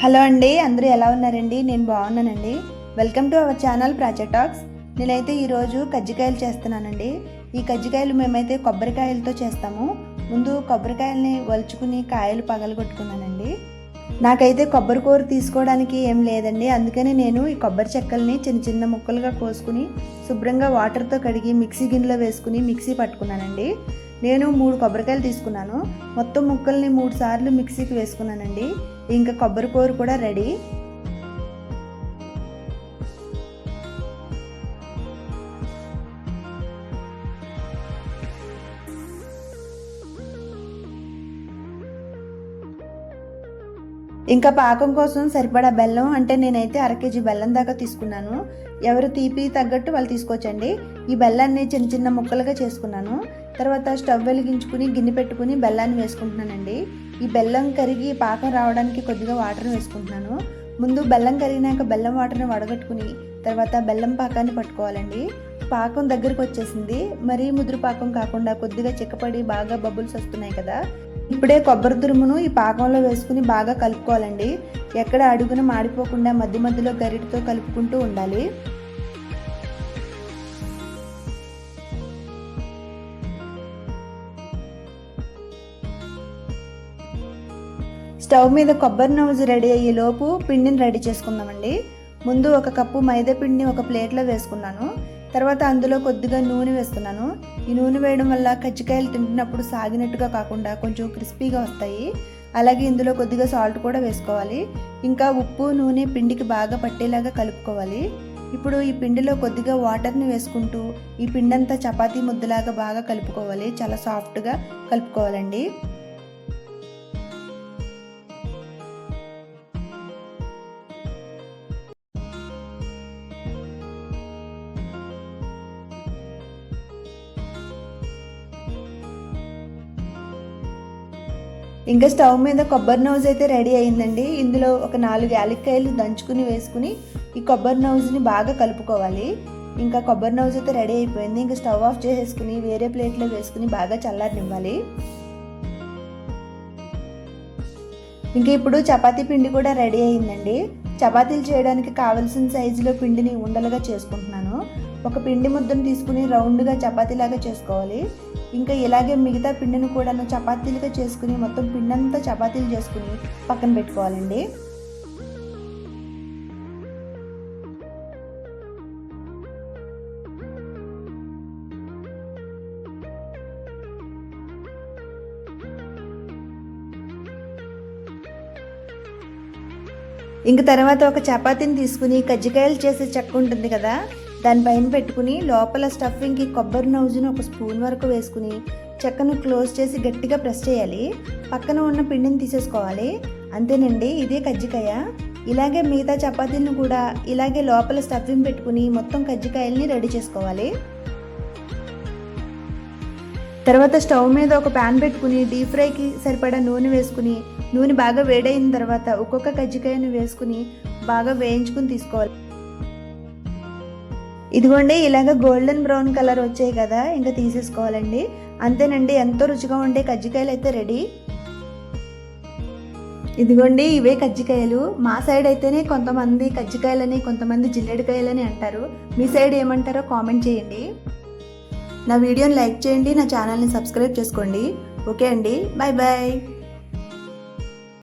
Hello అండి అందరూ ఎలా ఉన్నారండి? నేను బాగున్నానండి. Welcome to our channel project నేనైతే ఈరోజు కజ్జికాయలు చేస్తున్నానండి. ఈ కజ్జికాయలు మేమైతే కొబ్బరికాయలతో చేస్తాము. ముందు కొబ్బరికాయల్ని వలుచుకుని కాయలు పగలగొట్టుకున్నానండి. నాకైతే కొబ్బరి కూర తీసుకోవడానికి ఏం లేదండి. అందుకని నేను ఈ కొబ్బరి చెక్కల్ని చిన్న చిన్న ముక్కలుగా కోసుకుని శుభ్రంగా వాటర్తో కడిగి మిక్సీ గిన్నెలో వేసుకుని మిక్సీ పట్టుకున్నానండి. నేను మూడు కొబ్బరికాయలు తీసుకున్నాను. మొత్తం ముక్కల్ని మూడు సార్లు మిక్సీకి వేసుకున్నానండి. ఇంకా కొబ్బరి కూర కూడా రెడీ. ఇంకా పాకం కోసం సరిపడా బెల్లం అంటే నేనైతే అర కేజీ బెల్లం దాకా తీసుకున్నాను. ఎవరు తీపి తగ్గట్టు వాళ్ళు తీసుకోవచ్చండి. ఈ బెల్లాన్ని చిన్న చిన్న ముక్కలుగా చేసుకున్నాను. తర్వాత స్టవ్ వెలిగించుకుని గిన్నె పెట్టుకుని బెల్లాన్ని వేసుకుంటున్నానండి. ఈ బెల్లం కరిగి పాకం రావడానికి కొద్దిగా వాటర్ వేసుకుంటున్నాను. ముందు బెల్లం కరిగినాక బెల్లం వాటర్ని వడగట్టుకుని తర్వాత బెల్లం పాకాన్ని పట్టుకోవాలండి. పాకం దగ్గరకు వచ్చేసింది. మరీ ముదురు పాకం కాకుండా కొద్దిగా చిక్కపడి బాగా బబుల్స్ వస్తున్నాయి కదా. ఇప్పుడే కొబ్బరి తురుమును ఈ పాకంలో వేసుకుని బాగా కలుపుకోవాలండి. ఎక్కడ అడుగున మాడిపోకుండా మధ్య మధ్యలో గరిటతో కలుపుకుంటూ ఉండాలి. స్టవ్ మీద కొబ్బరి నవ్వుజు రెడీ అయ్యే లోపు పిండిని రెడీ చేసుకుందామండి. ముందు ఒక కప్పు మైదా పిండిని ఒక ప్లేట్లో వేసుకున్నాను. తర్వాత అందులో కొద్దిగా నూనె వేస్తున్నాను. ఈ నూనె వేయడం వల్ల కజ్జికాయలు తింటున్నప్పుడు సాగినట్టుగా కాకుండా కొంచెం క్రిస్పీగా వస్తాయి. అలాగే ఇందులో కొద్దిగా సాల్ట్ కూడా వేసుకోవాలి. ఇంకా ఉప్పు నూనె పిండికి బాగా పట్టేలాగా కలుపుకోవాలి. ఇప్పుడు ఈ పిండిలో కొద్దిగా వాటర్ని వేసుకుంటూ ఈ పిండంతా చపాతీ ముద్దలాగా బాగా కలుపుకోవాలి. చాలా సాఫ్ట్గా కలుపుకోవాలండి. ఇంకా స్టవ్ మీద కొబ్బరి నౌజ్ అయితే రెడీ అయిందండి. ఇందులో ఒక నాలుగు యాలక్కాయలు దంచుకుని వేసుకుని ఈ కొబ్బరి నౌజ్ని బాగా కలుపుకోవాలి. ఇంకా కొబ్బరి నౌజ్ అయితే రెడీ అయిపోయింది. ఇంకా స్టవ్ ఆఫ్ చేసేసుకుని వేరే ప్లేట్లో వేసుకుని బాగా చల్లారనివ్వాలి. ఇంకా ఇప్పుడు చపాతీ పిండి కూడా రెడీ అయిందండి. చపాతీలు చేయడానికి కావలసిన సైజులో పిండిని ఉండలుగా చేసుకుంటున్నాను. ఒక పిండి ముద్దను తీసుకుని రౌండ్గా చపాతీలాగా చేసుకోవాలి. ఇంకా ఇలాగే మిగతా పిండిని కూడా చపాతీలుగా చేసుకుని మొత్తం పిండంతా చపాతీలు చేసుకుని పక్కన పెట్టుకోవాలండి. ఇంక తర్వాత ఒక చపాతీని తీసుకుని కజ్జికాయలు చేసే చెక్క ఉంటుంది కదా దానిపైన పెట్టుకుని లోపల స్టఫింగ్కి కొబ్బరి నౌజును ఒక స్పూన్ వరకు వేసుకుని చెక్కను క్లోజ్ చేసి గట్టిగా ప్రెస్ చేయాలి. పక్కన ఉన్న పిండిని తీసేసుకోవాలి. అంతేనండి ఇదే కజ్జికాయ. ఇలాగే మిగతా చపాతీలను కూడా ఇలాగే లోపల స్టఫింగ్ పెట్టుకుని మొత్తం కజ్జికాయల్ని రెడీ చేసుకోవాలి. తర్వాత స్టవ్ మీద ఒక ప్యాన్ పెట్టుకుని డీప్ ఫ్రైకి సరిపడా నూనె వేసుకుని నూనె బాగా వేడైన తర్వాత ఒక్కొక్క కజ్జికాయను వేసుకుని బాగా వేయించుకుని తీసుకోవాలి. ఇదిగోండి ఇలాగ గోల్డెన్ బ్రౌన్ కలర్ వచ్చాయి కదా ఇంకా తీసేసుకోవాలండి. అంతేనండి ఎంతో రుచిగా ఉండే కజ్జికాయలు అయితే రెడీ. ఇదిగోండి ఇవే కజ్జికాయలు. మా సైడ్ అయితేనే కొంతమంది కజ్జికాయలని కొంతమంది జిల్లెడికాయలని అంటారు. మీ సైడ్ ఏమంటారో కామెంట్ చేయండి. నా వీడియోని లైక్ చేయండి నా ఛానల్ని సబ్స్క్రైబ్ చేసుకోండి. ఓకే అండి బాయ్ బాయ్.